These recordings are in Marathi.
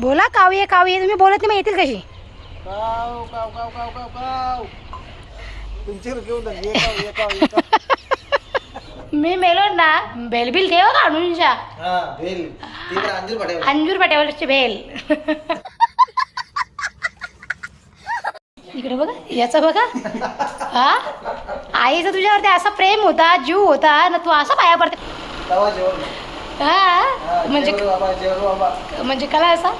बोला काव ये काव ये तुम्ही बोलत नाही मग येतील कशी? काव काव काव काव काव काव. तुमच्याकडे घेऊन जा. ये काव ये काव ये काव. मी मेलो ना बेलबिल ठेव का हा भेल तिकडे अंजीर पाट्यावरची भेल इकडे बघा याचं बघा. हा? आईचा तुझ्यावरती असा प्रेम होता जीव होता ना तू असा पाया पडते. तवा जेवण. हा म्हणजे म्हणजे कला असा?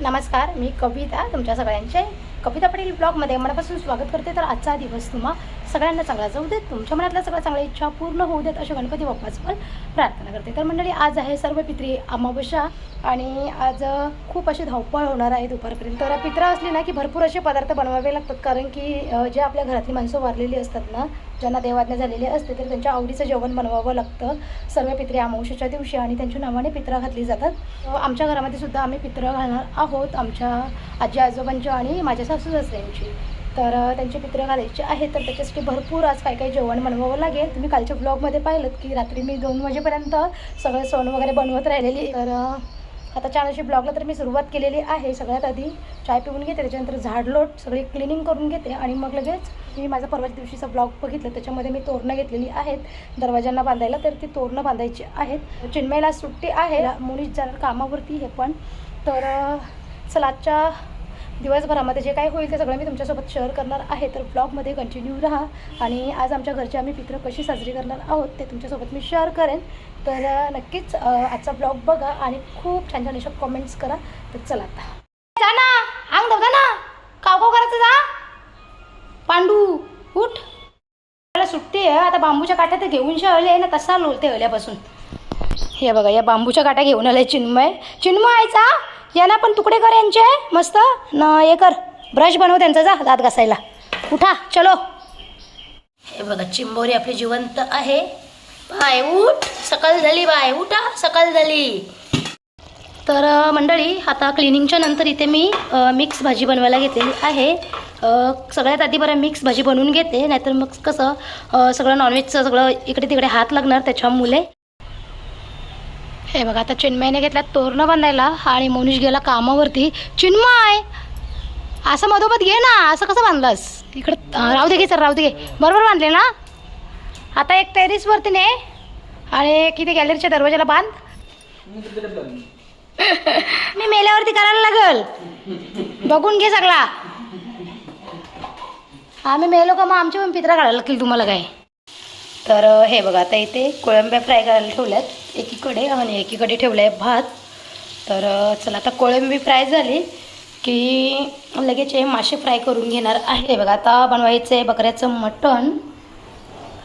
नमस्कार मी कविता तुमच्या सगळ्यांचे कविता पटेल ब्लॉगमध्ये मनापासून स्वागत करते. तर आजचा दिवस तुम्हा सगळ्यांना चांगला जाऊ देत तुमच्या मनातल्या सगळ्या चांगल्या इच्छा पूर्ण होऊ देत अशा गणपती बाप्पाचं पण प्रार्थना करते. तर मंडळी आज आहे सर्व पित्री अमावस्या आणि आज खूप अशी धावपळ होणार आहे दुपारपर्यंत. तर पित्रा असली ना की भरपूर असे पदार्थ बनवावे लागतात कारण की जे आपल्या घरातली माणसं वारलेली असतात ना ज्यांना देवाज्ञा झालेली असते तर त्यांच्या आवडीचं जेवण बनवावं लागतं सर्व पित्री अमावस्याच्या दिवशी आणि त्यांच्या नावाने पित्रा घातली जातात. आमच्या घरामध्ये सुद्धा आम्ही पित्र घालणार आहोत आमच्या आजी आजोबांच्या आणि माझ्या सासू सासऱ्यांची तर त्यांची त्यांचे घालायची आहे आहेत तर त्याच्यासाठी भरपूर आज काही काही जेवण बनवावं लागेल. तुम्ही कालच्या ब्लॉगमध्ये पाहिलं की रात्री मी दोन वाजेपर्यंत सगळे सण वगैरे बनवत राहिलेली. तर आता छान अशी ब्लॉगला तर मी सुरुवात केलेली आहे सगळ्यात आधी. चाय पिऊन घेते त्याच्यानंतर झाडलोट सगळी क्लिनिंग करून घेते आणि मग लगेच मी माझा परवाच्या दिवशीचा ब्लॉग बघितलं. त्याच्यामध्ये मी तोरणं घेतलेली आहेत. दरवाज्यांना बांधायला तर ती तोरणं बांधायची आहेत. चिन्मयला सुट्टी आहे. मुलीच जाणार कामावरती हे पण. तर अ, चला आजच्या दिवसभरामध्ये जे काही होईल ते सगळं मी तुमच्यासोबत शेअर करणार आहे. तर ब्लॉगमध्ये कंटिन्यू राहा. आणि आज आमच्या घरची आम्ही पित्र कशी साजरी करणार आहोत ते तुमच्यासोबत मी शेअर करेन. तर नक्कीच आजचा ब्लॉग बघा आणि खूप छान छान अशा कमेंट्स करा. तर चला आता. जा ना. अंग धवता ना. काव करायचं जा. पांडू उठ. मला सुट्टी आहे आता बांबूच्या काठ्या तर घेऊन शेवले आहे ना तसा लोलते हल्यापासून हे बघा या बांबूच्या काठ्या घेऊन आले चिन्मय. चिन्मय आयचा याला पण तुकडे कर यांचे. मस्त. न हे कर. ब्रश बनव त्यांचा. जा दात घासायला. उठा. चलो. हे बघा चिंबोरी आपली जिवंत आहे. बाय उठ. सकाळ झाली बाय. उठा. सकाळ झाली तर मंडळी आता क्लिनिंगच्या नंतर इथे मी मिक्स भाजी बनवायला घेतलेली आहे. सगळ्यात आधी बरं मिक्स भाजी बनवून घेते. नाहीतर मग कसं सगळं नॉनव्हेजचं सगळं इकडे तिकडे हात लागणार त्याच्यामुळे. हे बघा आता चिन्मयने घेतला तोरणं बांधायला आणि मोनिश गेला कामावरती. चिन्मय! असं मधोमध घे ना असं कसं बांधलंस? इकडं राहू दे घे सर राहू दे घे बरोबर बांधले ना? आता एक टेरिसवरती ने आणि किती गॅलरीच्या दरवाजाला बांध. मी मेल्यावरती करायला लागल. बघून घे सगळा. आम्ही मेलो का मग आमच्या पण पित्रा काढायला लागतील तुम्हाला काय. तर हे बघा आता इथे कोळंब्या फ्राय करायला ठेवल्यात. एकीकडे आणि एकीकडे ठेवलं आहे भात. तर चला आता कोळंबी फ्राय झाली की लगेच हे मासे फ्राय करून घेणार आहे. बघा आता बनवायचं आहे बकऱ्याचं मटण.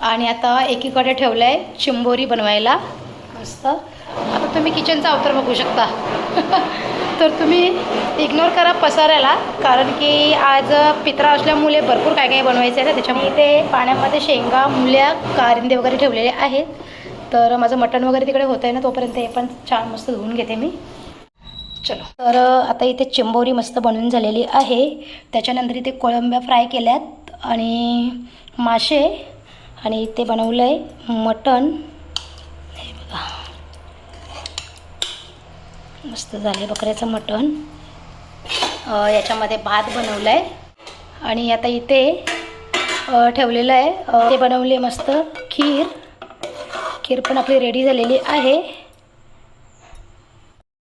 आणि आता एकीकडे ठेवलं आहे चिंबोरी बनवायला. मस्त. आता तुम्ही किचनचा अवतार बघू शकता. तर तुम्ही इग्नोर करा पसाऱ्याला कारण की आज पित्रा असल्यामुळे भरपूर काय काय बनवायचं आहे त्याच्यामुळे ते पाण्यामध्ये शेंगा मुल्या कारिंदे वगैरे ठेवलेले आहेत. तर माझं मटण वगैरे तिकडे होतं आहे ना तोपर्यंत हे पण छान मस्त धुवून घेते मी. चलो. तर आता इथे चिंबोरी मस्त बनवून झालेली आहे. त्याच्यानंतर इथे कोळंब्या फ्राय केल्यात आणि मासे आणि इथे बनवलं आहे मटण. हे बघा. मस्त झालं आहे बकऱ्याचं मटण. याच्यामध्ये भात बनवलं आहे आणि आता इथे ठेवलेलं आहे. ते बनवले मस्त खीर. खीर पण आपली रेडी झालेली आहे.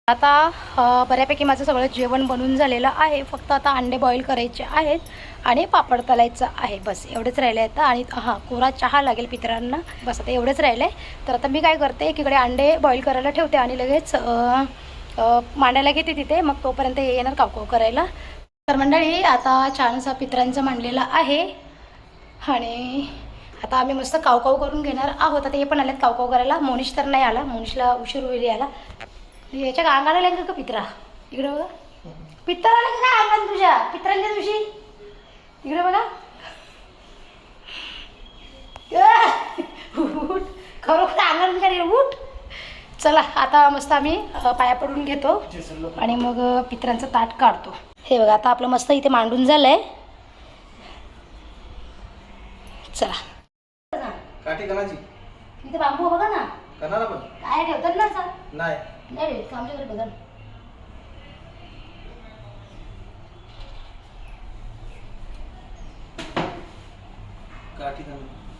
आता बऱ्यापैकी माझं सगळं जेवण बनून झालेलं आहे. फक्त आता अंडे बॉईल करायचे आहेत आणि पापड तलायचं आहे. बस एवढंच राहिलं आहे आता आणि हां कोरा चहा लागेल पितरांना. बस आता एवढंच राहिलं. आहे तर आता मी काय करते एकीकडे अंडे बॉईल करायला ठेवते आणि लगेच मांडायला घेते तिथे. मग तोपर्यंत हे येणार कावकाव करायला. तर मंडळी आता छानसा पितरांचं मांडलेलं आहे. आणि आता आम्ही मस्त कावकाव करून घेणार आहोत. आता हे पण आलेत कावकाव करायला. मोनिश तर नाही आला. मोनिशला उशीर होईल याला याच्या अंगाला लागेल का पित्रा? इकडे बघा. पित्तर आलं का काय अंगण तुझ्या? पित्रांच्या दिवशी? इकडे बघा. उठ. खरोखर अंगण काय उठ. चला आता मस्त आम्ही पाया पडून घेतो आणि मग पित्रांचं ताट काढतो. हे बघा आता आपलं मस्त इथे मांडून झालंय. चला. काठी कणाची इथे बांबू बघा ना. करणार आपण? काय ठेवतात ना सर नाही. नाही ठेवत आमच्याकडे बघा ना. काठी.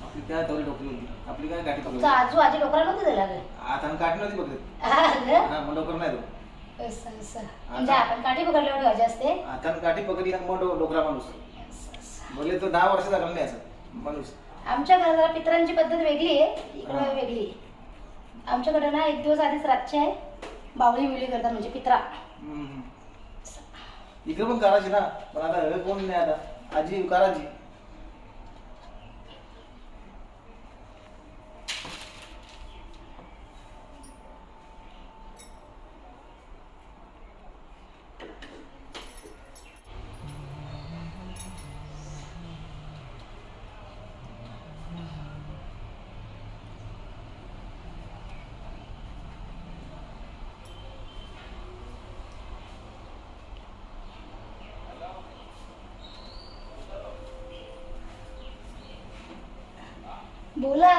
आपली काय तवरी डोकली होती आपली काय काठी तुमचं पकडली आजू आजी डोकरा नव्हतं दिला गं. आता आम्ही काठी नव्हती हा गं? हा मग डोकर नाही तो असं असं. म्हणजे आपण काठी पकडल्यावर ठेवायची असते? आता आम्ही काठी पकडली आणि मग डो- डोकरा माणूस. असं, असं. बोलले तो दहा वर्ष झाला नाही असं. माणूस. आमच्या जरा पितरांची पद्धत वेगळी आहे इकडं वेगळी आहे. आमच्याकडे ना एक दिवस आधीच रातचे आहे बावळी बिवळी करतात म्हणजे पित्रा. इकडे पण करायची ना पण आता कोण नाही आता आजी करायची बोला.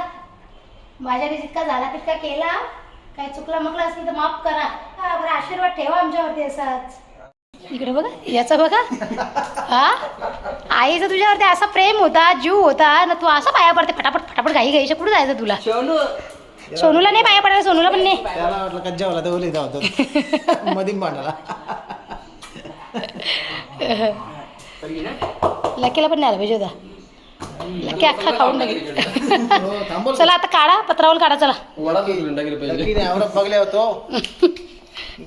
माझ्याने जितका झाला तितका केला. काय चुकला मकला असली तर माफ करा. हा बरं आशीर्वाद ठेवा आमच्यावरती असाच. इकडे बघा याचा बघा. हा? आईचा तुझ्यावरती असा प्रेम होता जीव होता ना तू असा पाया पडते फटाफट फटाफट घाई घाईच्या कुठे जायचं तुला? सोनूला नाही पाया पडायला सोनूला पण नाही. मधी मांडाला लकीला पण नाही आला पाहिजे होता. लकी अख्खा खाऊन टाकेल हो, चला आता काढा पत्रावर काढा चला. बघले होतो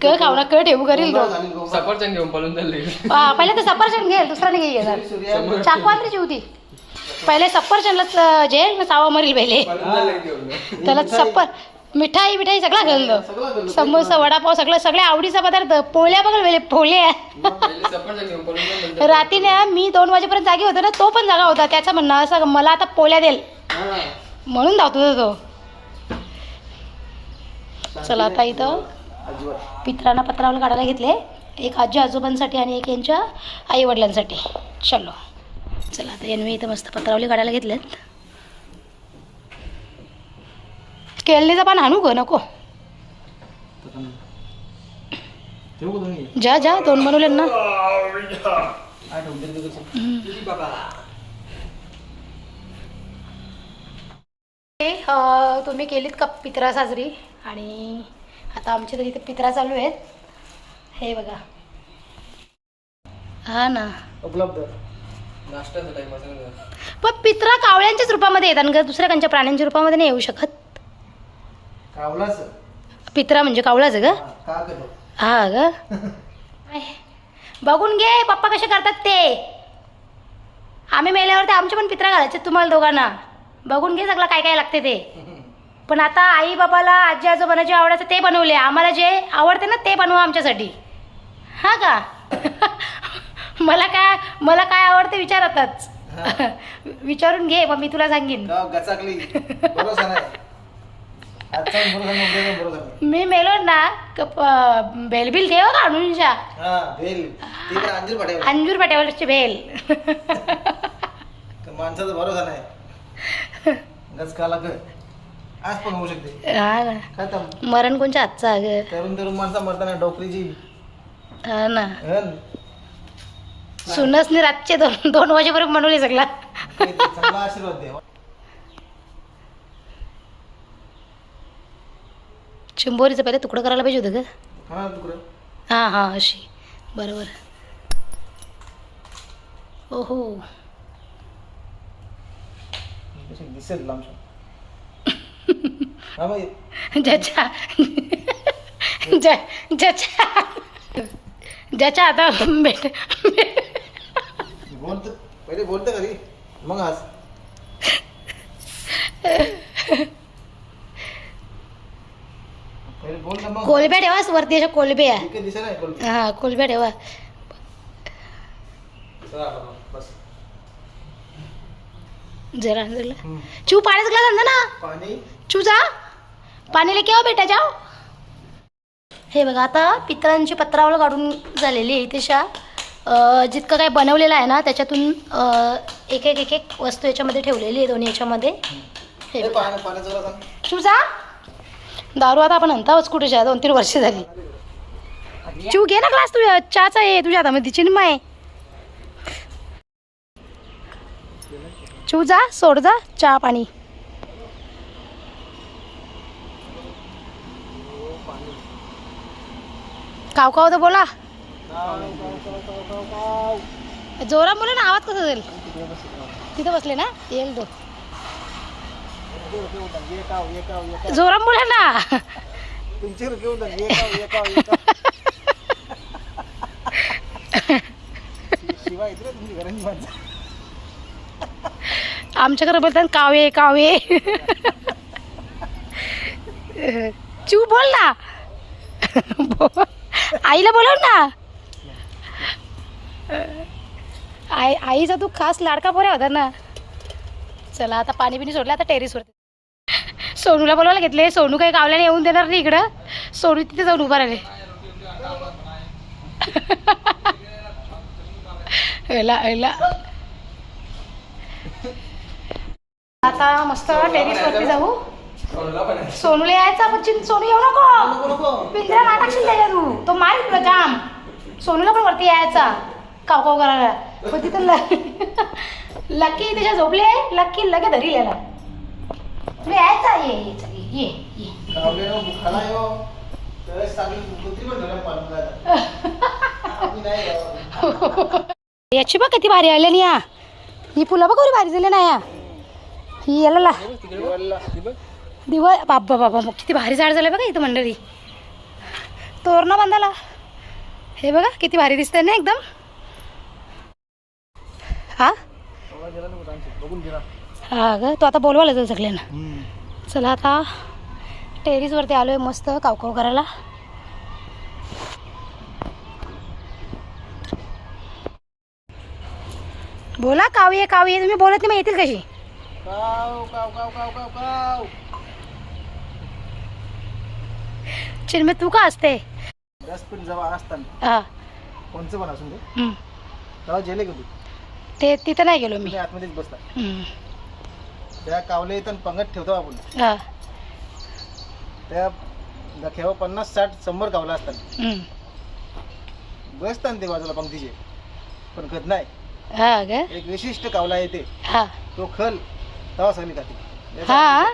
क खाऊ ना क ठेवू करील तो. सफरचंद घेऊन पळून चालले. पहिले तर सफरचंद घेईल दुसरा नाही घेईल सूर्या- चाकू आणली होती. पहिले सफरचंदला जेल ना चावा मरील पहिले. त्याला सफर मिठाई मिठाई सगळा घालतो. सगळं गेलं. समोसा वडापाव सगळं सगळ्या आवडीचा पदार्थ. पोळ्या वेळे पोळ्या. नंतर- रात्रीने मी दोन वाजेपर्यंत जागी होतो ना तो पण जागा होता. त्याचं म्हणणं असं मला आता पोळ्या देईल हा. म्हणून धावतो तो. चला आता इथं. पित्रांना पत्रावलं काढायला घेतले. एक आजी आजोबांसाठी आणि एक यांच्या आई वडिलांसाठी चलो. चला आता यांनी इथं मस्त पत्रावली काढायला घेतलेत. केळणीचं पान आणू ग नको. जा जा दोन बनवले ना? हे, तुम्ही केलीत का पित्रा साजरी? आणि आता आमच्या तरी इथे पित्रा चालू आहेत. हे बघा. हा ना. उपलब्ध. पण पित्रा कावळ्यांच्याच रूपामध्ये येतात ग दुसऱ्या कोणत्या प्राण्यांच्या रूपामध्ये नाही येऊ शकत. कावलाच. पित्रा म्हणजे कावळाच ग? का हा ग? बघून घे पप्पा कसे करतात ते. आम्ही मेल्यावर ते आमचे पण पित्रा घालायचे तुम्हाला दोघांना. बघून घे सगळं काय काय लागते ते. पण आता आई बाबाला आजी आजोबाला जे आवडायचं ते बनवले. आम्हाला जे आवडते ना ते बनवा आमच्यासाठी. हा का? मला काय मला काय आवडते विचारतच. विचारून घे मग मी तुला सांगेन. गचाकली नाही आजचा भरोसा नाही उद्याचा भरोसा नाही मी मेलो ना प- बेलबिल ठेव का पण अंजीर पाट्यावरची तर माणसाचा भरोसा नाही. गचकाला कर. आज पण होऊ शकते. हा ना. मरण कोणच्या हातचा तरुण तरुण माणसा मरताना डोकरीची. हा ना. सुनसने रातचे दोन दोन वाजेपर्यंत बनवले सगळा. आशीर्वाद चिंबोरीचं पहिले तुकडं करायला पाहिजे होतं ग. हा तुकडं. हां हां अशी. बरोबर. ओहो. हा ज्याच्या ज्या ज्याच्या ज्याच्या आता भेट बोलत पहिले बोलते घरी. मग आज. कोलब्या ठेवा वरती अशा कोलब्या हां कोलब्या ठेवा. जरा जरा. चू पाण्याचा ग्लास आणजा ना. पाणी? चू जा. पाणी लेके आओ बेटा जाओ हे बघा आता पितळांची पत्रावळ काढून झालेली आहे अं, जितकं काय बनवलेलं आहे ना त्याच्यातून एक एक एक एक वस्तू याच्यामध्ये ठेवलेली आहे दोन्ही याच्यामध्ये. हे ए, दारू आता आपण आणताच कुठे दोन तीन वर्ष झाली. चिव घे ना क्लास तुझ्या. चहाचा आहे तुझ्या हातामध्ये चिन्मय चिव जा सोड जा चहा पाणी. काव काव तर बोला. जोरा बोला ना आवाज कसा जाईल? तिथं बसले ना? येईल दोन. घेऊन- घेऊन जा. ये काव, ये काव, ये काव. जोराम बोला ना तुमची माणसं. आमच्याकडे बोलतात कावे कावे चिव बोल ना. आईला बोलव ना आई आईचा तू खास लाडका पोऱ्या होता ना चला आता पाणी बिणी सोडलं आता टेरेसवर सोनूला बोलवायला घेतले. सोनू काही गावल्याने येऊन देणार नाही इकडं. सोनू तिथे जाऊन उभा राहिले. आता मस्त टेरिसवरती जाऊ. सोनूला यायचा पण सोनू येऊ नको. पिंजरा ना टाकशील त्याच्या तू. तो मार तुला जाम. सोनूला पण वरती यायचा. काव काव करायला. पण तिथं लकी त्याच्या झोपले लकी लगे धरी याला. तुला यायचा ये ये चल, ये ये ये कावले नो, बुखाला यो. त्यावेळेस चांगली कुत्री पण. आम्ही नाही यावं. याची बघ किती भारी आली या ही फुलं बघ कशी भारी झाली ना या ही याला ला देवाला. दिवस बाबा बाबा मग किती भारी झाड झालं बघा इथं मंडळी तोरणं बांधाला हे बघा किती भारी दिसतंय ना एकदम हा. बघून गेला. हा ग तो आता बोलवायला जाऊ सगळ्यांना. चला आता. टेरिसवरती आलोय मस्त कावकाव करायला. बोला कावी कावी तुम्ही बोलत नाही मग येतील कशी? काव, काव, काव, काव, काव, काव. चिन्मय तू का असते डस्टबिन जेव्हा असताना. हा. कोणचं पण असून दे. हम्म. तेव्हा जेले का तू ते तिथं नाही गेलो मी. तुम्ही आतमध्येच बसता हम्म. त्या कावले इथं पंगत ठेवतो आपण. हा. त्या पन्नास साठ शंभर कावला असतात. हम्म. बसतात ते बाजूला पंक्तीचे. पण खत नाही. हा एक विशिष्ट कावला येते हा. तो खल सगळी खाते याचा- हा.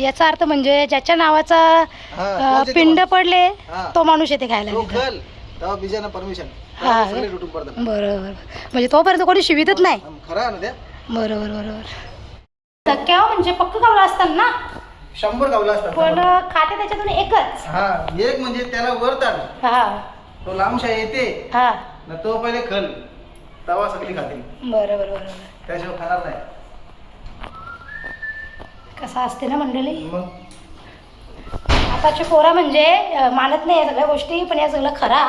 याचा अर्थ म्हणजे ज्याच्या नावाचा हा, अ, तोच येते पिंड माणूस. पडले हा. तो माणूस येते खायला तो तिथं. खल तेव्हा बिजानं परमिशन हा. सगळे लुटून पडतात. बरोबर. म्हणजे तोपर्यंत कोणी शिवितच नाही. आम खरं आहे ना त्या बरोबर बरोबर. धक्क्या म्हणजे पक्क कावला असतात ना शंभर असतात. पण. खाते त्याच्यातून एकच. हा एक म्हणजे त्याला वर ताण. हा. तो लांबशा येते. हा. ना तो पहिले खल. तवा सगळी खाते. बरोबर बरोबर. त्याशिवाय खाणार नाही. कसं असते ना मंडळी? मग? आताची पोरा म्हणजे अ, मानत नाही या सगळ्या गोष्टी पण या सगळं खरा.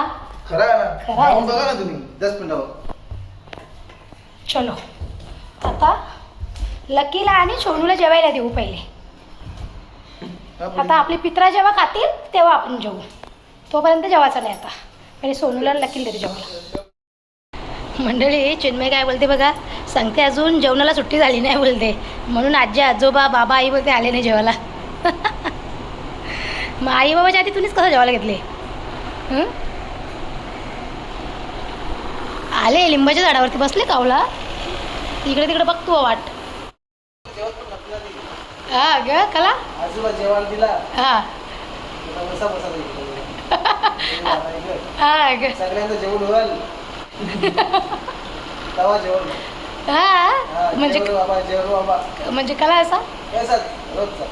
खरं आहे ना? खरं आहे. बघा ना तुम्ही. दस मिनिटावर चलो. आता लकीला आणि सोनूला जेवायला देऊ पहिले. आता आपले पित्रा जेव्हा खातील तेव्हा आपण जेवू तोपर्यंत जेवायचं नाही आता. पहिले सोनूला लकीला तरी जेवायला. मंडळी चिन्मय काय बोलते बघा? सांगते अजून जेवणाला सुट्टी झाली नाही बोलते. म्हणून आजी आजोबा बाबा आई बोलते आले नाही जेवायला. मग आई बाबाच्या आधी तुम्हीच कसं जेवायला घेतले? आले लिंबाच्या झाडावरती बसले कावला इकडे तिकडे बघतो वाट. हा ग कला. आजोबा जेवायला दिला. हा. आता बसा बसा इकडे. हा ग. सगळ्यांचं जेवण होईल. तवा जेवण. हा हा, म्हणजे बाबा जेवण बाबा. म्हणजे कला असा? रोजचा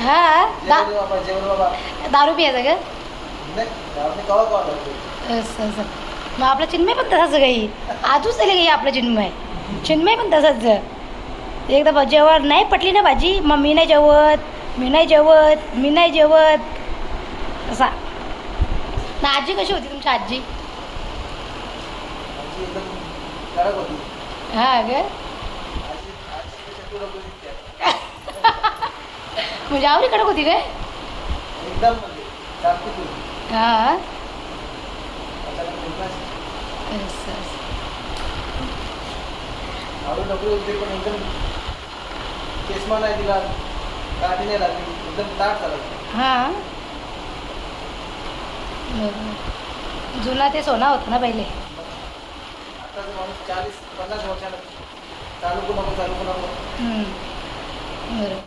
हा जेवण बाबा जेवण बाबा. दारू पियाचा ग असं असं. मग आपला चिन्मय पण तसाच काही आजूच दिले काही आपलं चिन्मय? चिन्मय पण तसाच एकदा जेवण नाही पटली ना भाजी मग मी नाही जेवत मी नाही जेवत मी नाही जेवत. असा. ना आजी कशी होती तुमची आजी? हा ग. म्हणजे आवडी कडक होती काय म्हणजे हा. आवडू नको चष्मा नाही दिला काठी नाही लागली एकदम ताट चालत हा बरोबर. जुना ते सोना होता ना पहिले आताच माणूस चाळीस पन्नास वर्षाला चालू करू नको चालू करू नको हम्म. बरोबर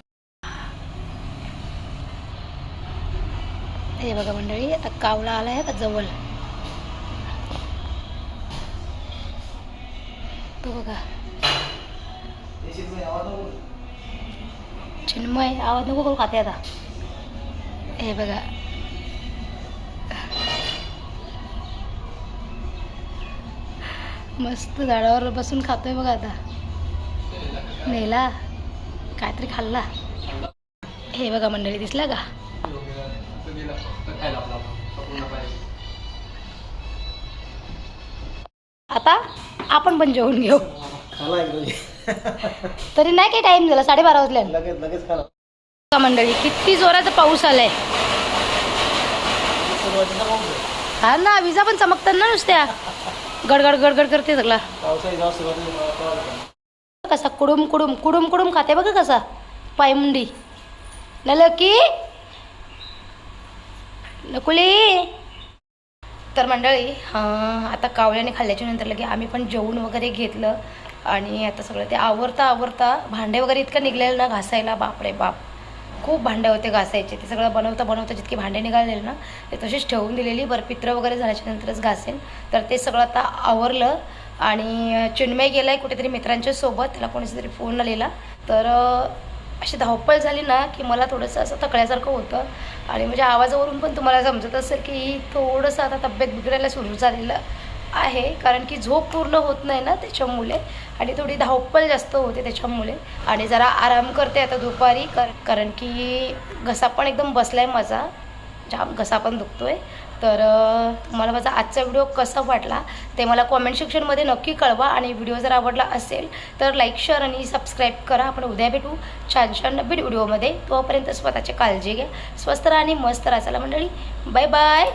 हे बघा मंडळी आता कावला आला आहे का जवळ तो बघा आवाज नको. चिन्मय आवाज नको करू खाते आता हे बघा मस्त झाडावर बसून खातोय बघा आता नेला काहीतरी खाल्ला हे बघा मंडळी दिसला का आता आपण पण जेवून घेऊ खाला तरी नाही काही टाइम झाला साडेबारा वाजले. लगेच लगेच खाला मंडळी किती जोराचा पाऊस आलाय? सुरुवातीला पाऊस आहे. हा ना विजा पण चमकतात ना नुसत्या. गडगड गडगड करते सगळा. पावसाळी जेव्हा सुरुवातीला पाऊस होता. कसा कुडुम कुडुम कुडुम कुडुम खाते बघा कसा. पायमुंडी नलकी नकुली. तर मंडळी हां आता कावळ्याने खाल्ल्याच्या नंतर लगे आम्ही पण जेवून वगैरे घेतलं. आणि आता सगळं ते आवरता आवरता भांडे वगैरे इतकं निघलेलं ना घासायला बापरे बाप. खूप भांडे होते घासायचे. ते सगळं बनवता बनवता जितके भांडे निघालेले ना ते तशीच ठेवून दिलेली. बरं पित्र वगैरे झाल्याच्या नंतरच घासेन. तर ते सगळं आता आवरलं आणि चिन्मय गेलाय कुठेतरी मित्रांच्या सोबत. त्याला कोणीतरी फोन आलेला तर अशी धावपळ झाली ना की मला थोडंसं असं थकल्यासारखं होतं. आणि म्हणजे आवाजावरून पण तुम्हाला समजत असेल की थोडंसं आता तब्येत बिघडायला सुरू झालेलं. आहे. कारण की झोप पूर्ण होत नाही ना त्याच्यामुळे. आणि थोडी धावपळ जास्त होते त्याच्यामुळे. आणि जरा आराम करते आता दुपारी. कर कारण की घसा पण एकदम बसला आहे माझा. जाम घसा पण दुखतो आहे तर तुम्हाला माझा आजचा व्हिडिओ कसा वाटला ते मला कॉमेंट सेक्शनमध्ये नक्की कळवा. आणि व्हिडिओ जर आवडला असेल तर लाईक शेअर आणि सबस्क्राईब करा. आपण उद्या भेटू छान छान नवीन व्हिडिओमध्ये तोपर्यंत स्वतःची काळजी घ्या. स्वस्त राहा आणि मस्त राहा. चला मंडळी बाय बाय